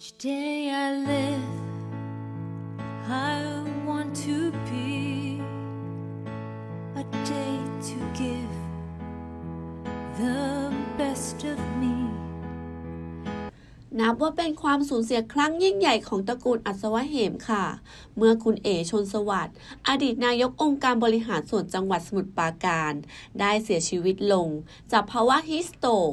Each day I live, I want to be a day to give the best of me. นับว่าเป็นความสูญเสียครั้งยิ่งใหญ่ของตระกูลอัศวะเหมค่ะ เมื่อคุณเอชนสวัสดิ์ อดีตนายกองค์การบริหารส่วนจังหวัดสมุทรปราการ ได้เสียชีวิตลง จากภาวะฮิสโตก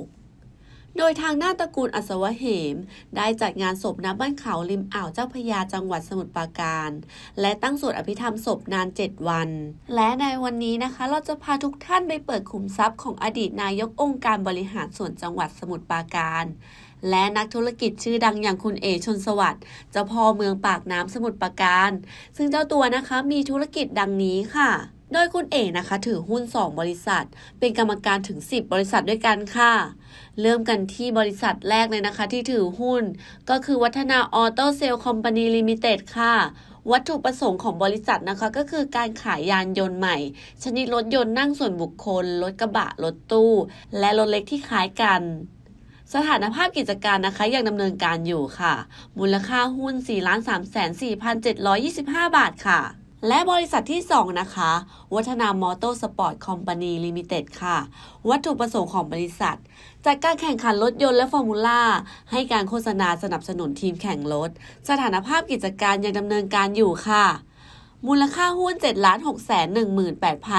โดยทางหน้าตระกูลอัศวะเหม ได้จัดงานศพณบ้านเขาริมอ่าวเจ้าพยาจังหวัดสมุทรปราการ และตั้งสวดอภิธรรมศพนาน 7 วัน และในวันนี้นะคะ เราจะพาทุกท่านไปเปิดขุมทรัพย์ของอดีตนายกองค์การบริหารส่วนจังหวัดสมุทรปราการ และนักธุรกิจชื่อดังอย่างคุณเอชนสวัสดิ์เจ้าพ่อเมืองปากน้ำสมุทรปราการ ซึ่งเจ้าตัวนะคะมีธุรกิจดังนี้ค่ะ โดยคุณเอนะคะ ถือหุ้น 2 บริษัท เป็นกรรมการถึง 10 บริษัทด้วยกันค่ะ เริ่มกันที่บริษัทแรกเลยนะคะ ที่ถือหุ้น ก็คือวัฒนาออโต้เซลล์คอมพานีลิมิเต็ดค่ะวัตถุประสงค์ของบริษัทนะคะก็คือการขายยานยนต์ใหม่ ชนิดรถยนต์นั่งส่วนบุคคล รถกระบะ รถตู้ และรถเล็กที่คล้ายกัน สถานภาพกิจการนะคะยังดำเนินการอยู่ค่ะ มูลค่าหุ้น 4 3 4 7 2 5 บาทค่ะ และบริษัทที่ 2 นะคะ วัฒนามอเตอร์สปอร์ตคอมพานีลิมิเต็ดค่ะ วัตถุประสงค์ของบริษัท จากการแข่งขันรถยนต์และฟอร์มูล่า ให้การโฆษณาสนับสนุนทีมแข่งรถ สถานภาพกิจการยังดำเนินการอยู่ค่ะ มูลค่าหุ้น7 6 1 8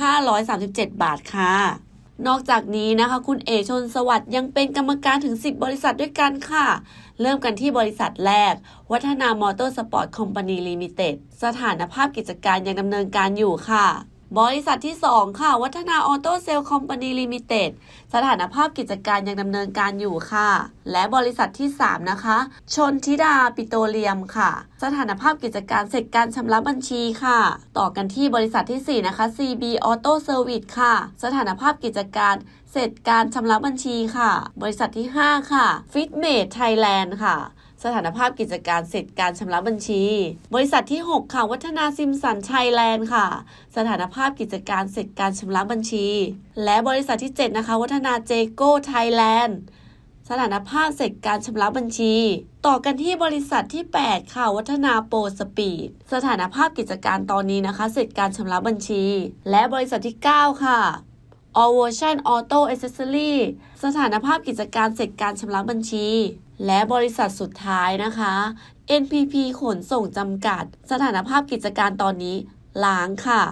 537 บาทค่ะ นอกจากนี้นะคะ คุณเอชนสวัสดิ์ยังเป็นกรรมการถึง 10 บริษัทด้วยกันค่ะ เริ่มกันที่บริษัทแรก วัฒนามอเตอร์สปอร์ตคอมพานีลิมิเต็ดสถานภาพกิจการยังดำเนินการอยู่ค่ะ บริษัทที่ 2 ค่ะ วัฒนาออโต้เซลล์คอมพานีลิมิเต็ดสถานภาพกิจการยังดำเนินการอยู่ค่ะ และบริษัทที่ 3 นะคะ ชนทิดาปิโตรเลียมค่ะ สถานภาพกิจการเสร็จการชำระบัญชีค่ะ ต่อกันที่บริษัททีสี่ 4 นะคะ CB Auto Service ค่ะ สถานภาพกิจการเสร็จการชำระบัญชีค่ะ บริษัทที่ 5 ค่ะ Fitmate Thailand ค่ะ สถานภาพกิจการเสร็จการชำระบัญชี บริษัทที่ 6 ค่ะ วัฒนาซิมสันชัยแลนด์ค่ะ สถานภาพกิจการเสร็จการชำระบัญชี และบริษัทที่ 7 นะคะ วัฒนาเจโก้ไทยแลนด์สถานภาพเสร็จการชำระบัญชี ต่อกันที่บริษัทที่ 8 ค่ะ วัฒนาโปรสปีด สถานภาพกิจการตอนนี้นะคะ เสร็จการชำระบัญชี และบริษัทที่ 9 ค่ะ All Version Auto Accessory สถานภาพกิจการเสร็จการชำระบัญชี และบริษัทสุดท้ายนะคะ NPP ขนส่งจำกัด สถานภาพกิจการตอนนี้ล้างค่ะ